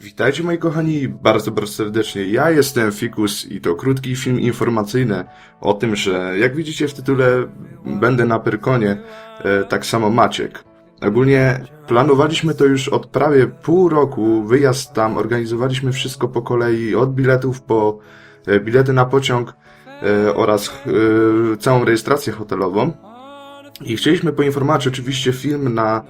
Witajcie moi kochani bardzo, bardzo serdecznie. Ja jestem Fikus i to krótki film informacyjny o tym, że jak widzicie w tytule będę na Pyrkonie, e, tak samo Maciek. Ogólnie planowaliśmy to już od prawie pół roku, wyjazd tam, organizowaliśmy wszystko po kolei, od biletów po e, bilety na pociąg e, oraz e, całą rejestrację hotelową. I chcieliśmy poinformować oczywiście film na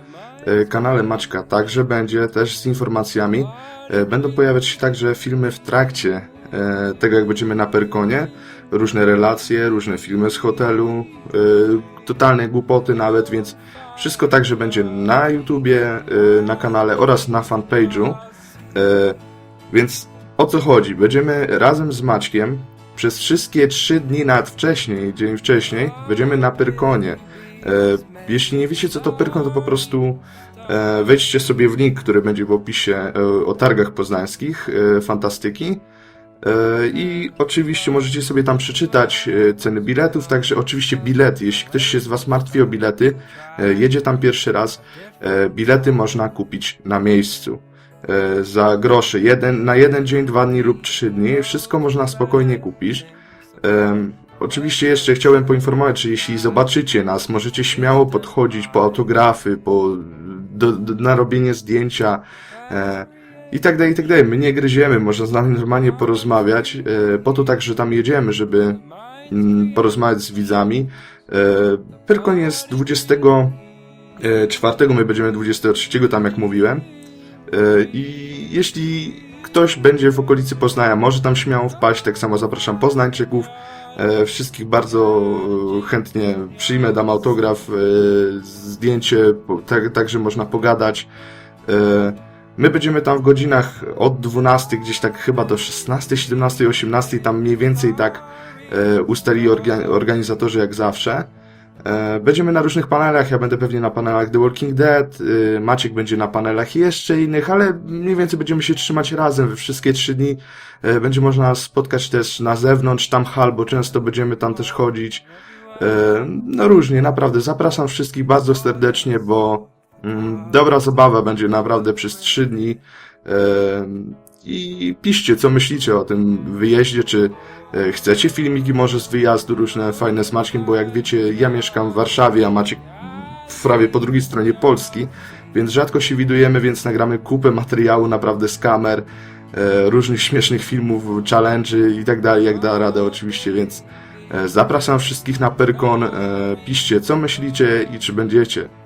kanale Maćka także będzie też z informacjami. E, Będą pojawiać się także filmy w trakcie e, tego, jak będziemy na Perkonie. Różne relacje, różne filmy z hotelu, e, totalne głupoty nawet, więc wszystko także będzie na YouTubie, e, na kanale oraz na fanpage'u. E, Więc o co chodzi? Będziemy razem z Maćkiem przez wszystkie trzy dni, nawet wcześniej, dzień wcześniej, będziemy na Pyrkonie. E, Jeśli nie wiecie co to Pyrkon, to po prostu e, wejdźcie sobie w link, który będzie w opisie e, o targach poznańskich, fantastyki. I oczywiście możecie sobie tam przeczytać ceny biletów, także oczywiście bilety. Jeśli ktoś się z Was martwi o bilety, jedzie tam pierwszy raz, bilety można kupić na miejscu za grosze. Jeden, na jeden dzień, dwa dni lub trzy dni. Wszystko można spokojnie kupić. Oczywiście jeszcze chciałem poinformować, że jeśli zobaczycie nas, możecie śmiało podchodzić po autografy, po do, do, zdjęcia e, i tak dalej, i tak dalej. My nie gryziemy, można z nami normalnie porozmawiać, e, po to także tam jedziemy, żeby mm, porozmawiać z widzami. E, Pyrkon jest 24, my będziemy 23, tam jak mówiłem. E, I jeśli ktoś będzie w okolicy Poznania, może tam śmiało wpaść, tak samo zapraszam Poznańczyków. E, Wszystkich bardzo e, chętnie przyjmę, dam autograf, e, zdjęcie, tak, także można pogadać. My będziemy tam w godzinach od 12 gdzieś tak chyba do 16, 17, 18, tam mniej więcej tak orga- organizatorzy jak zawsze. E, Będziemy na różnych panelach, ja będę pewnie na panelach The Walking Dead, y, Maciek będzie na panelach jeszcze innych, ale mniej więcej będziemy się trzymać razem we wszystkie trzy dni. E, Będzie można spotkać też na zewnątrz, tam hal, bo często będziemy tam też chodzić. E, No różnie, naprawdę. Zapraszam wszystkich bardzo serdecznie, bo mm, dobra zabawa będzie naprawdę przez trzy dni. Piszcie, co myślicie o tym wyjeździe, czy e, chcecie filmiki może z wyjazdu, różne fajne z Maćkiem, bo jak wiecie, ja mieszkam w Warszawie, a Maciek prawie po drugiej stronie Polski, więc rzadko się widujemy, więc nagramy kupę materiału naprawdę z kamer, e, różnych śmiesznych filmów, challenge'y i tak dalej, jak da radę oczywiście, więc e, zapraszam wszystkich na Perkon, piszcie co myślicie i czy będziecie.